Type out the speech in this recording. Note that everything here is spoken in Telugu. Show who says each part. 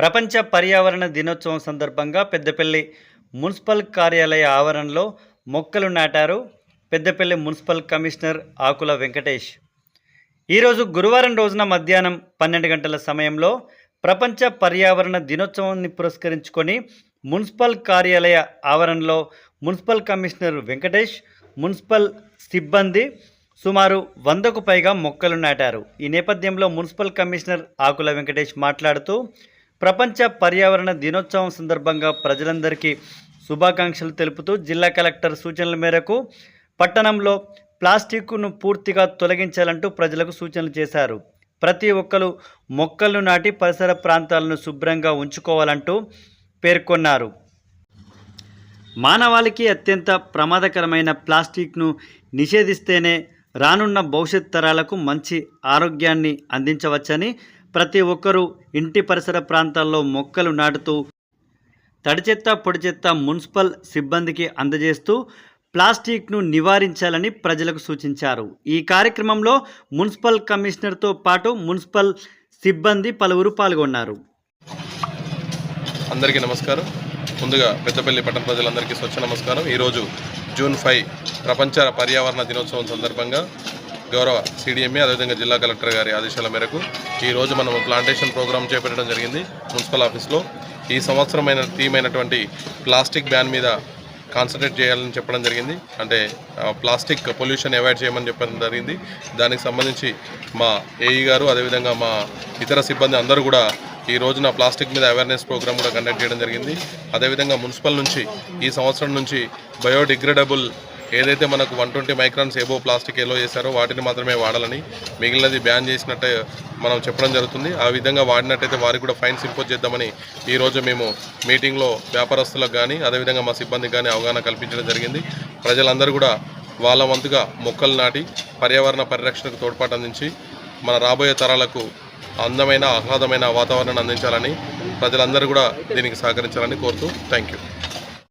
Speaker 1: ప్రపంచ పర్యావరణ దినోత్సవం సందర్భంగా పెద్దపల్లి మున్సిపల్ కార్యాలయ ఆవరణలో మొక్కలు నాటారు పెద్దపల్లి మున్సిపల్ కమిషనర్ ఆకుల వెంకటేష్. ఈరోజు గురువారం రోజున మధ్యాహ్నం పన్నెండు గంటల సమయంలో ప్రపంచ పర్యావరణ దినోత్సవాన్ని పురస్కరించుకొని మున్సిపల్ కార్యాలయ ఆవరణలో మున్సిపల్ కమిషనర్ వెంకటేష్ మున్సిపల్ సిబ్బంది సుమారు వందకు పైగా మొక్కలు నాటారు. ఈ నేపథ్యంలో మున్సిపల్ కమిషనర్ ఆకుల వెంకటేష్ మాట్లాడుతూ ప్రపంచ పర్యావరణ దినోత్సవం సందర్భంగా ప్రజలందరికీ శుభాకాంక్షలు తెలుపుతూ జిల్లా కలెక్టర్ సూచనల మేరకు పట్టణంలో ప్లాస్టిక్ను పూర్తిగా తొలగించాలంటూ ప్రజలకు సూచనలు చేశారు. ప్రతి ఒక్కరు మొక్కలను నాటి పరిసర ప్రాంతాలను శుభ్రంగా ఉంచుకోవాలంటూ పేర్కొన్నారు. మానవాళికి అత్యంత ప్రమాదకరమైన ప్లాస్టిక్ను నిషేధిస్తేనే రానున్న భవిష్యత్ తరాలకు మంచి ఆరోగ్యాన్ని అందించవచ్చని ప్రతి ఒక్కరూ ఇంటి పరిసర ప్రాంతాల్లో మొక్కలు నాటుతూ తడి చెత్త పొడి చెత్త మున్సిపల్ సిబ్బందికి అందజేస్తూ ప్లాస్టిక్ను నివారించాలని ప్రజలకు సూచించారు. ఈ కార్యక్రమంలో మున్సిపల్ కమిషనర్తో పాటు మున్సిపల్ సిబ్బంది పలువురు పాల్గొన్నారు.
Speaker 2: అందరికీ నమస్కారం. ముందుగా పెద్దపల్లి పట్టణ ప్రజలందరికీ స్వచ్ఛ నమస్కారం. ఈరోజు జూన్ ఫైవ్ ప్రపంచ పర్యావరణ దినోత్సవం సందర్భంగా గౌరవ సిడిఎంఏ అదేవిధంగా జిల్లా కలెక్టర్ గారి ఆదేశాల మేరకు ఈరోజు మనం ప్లాంటేషన్ ప్రోగ్రామ్ చేపట్టడం జరిగింది మున్సిపల్ ఆఫీస్లో. ఈ సంవత్సరమైన థీమ్ అయినటువంటి ప్లాస్టిక్ బ్యాన్ మీద కాన్సన్ట్రేట్ చేయాలని చెప్పడం జరిగింది. అంటే ప్లాస్టిక్ పొల్యూషన్ అవాయిడ్ చేయమని చెప్పడం జరిగింది. దానికి సంబంధించి మా ఏఈ గారు అదేవిధంగా మా ఇతర సిబ్బంది అందరూ కూడా ఈ రోజున ప్లాస్టిక్ మీద అవేర్నెస్ ప్రోగ్రామ్ కూడా కండక్ట్ చేయడం జరిగింది. అదేవిధంగా మున్సిపల్ నుంచి ఈ సంవత్సరం నుంచి బయోడిగ్రేడబుల్ ఏదైతే మనకు one twenty microns above plastic allow చేశారో వాటిని మాత్రమే వాడాలని మిగిలినది బ్యాన్ చేసినట్టే మనం చెప్పడం జరుగుతుంది. ఆ విధంగా వాడినట్టయితే వారికి కూడా ఫైన్స్ ఇంపోజ్ చేద్దామని ఈరోజు మేము మీటింగ్లో వ్యాపారస్తులకు కానీ అదేవిధంగా మా సిబ్బందికి కానీ అవగాహన కల్పించడం జరిగింది. ప్రజలందరూ కూడా వాళ్ళ వంతుగా మొక్కలు నాటి పర్యావరణ పరిరక్షణకు తోడ్పాటు అందించి మన రాబోయే తరాలకు అందమైన ఆహ్లాదమైన వాతావరణాన్ని అందించాలని ప్రజలందరూ కూడా దీనికి సహకరించాలని కోరుతూ థ్యాంక్ యూ.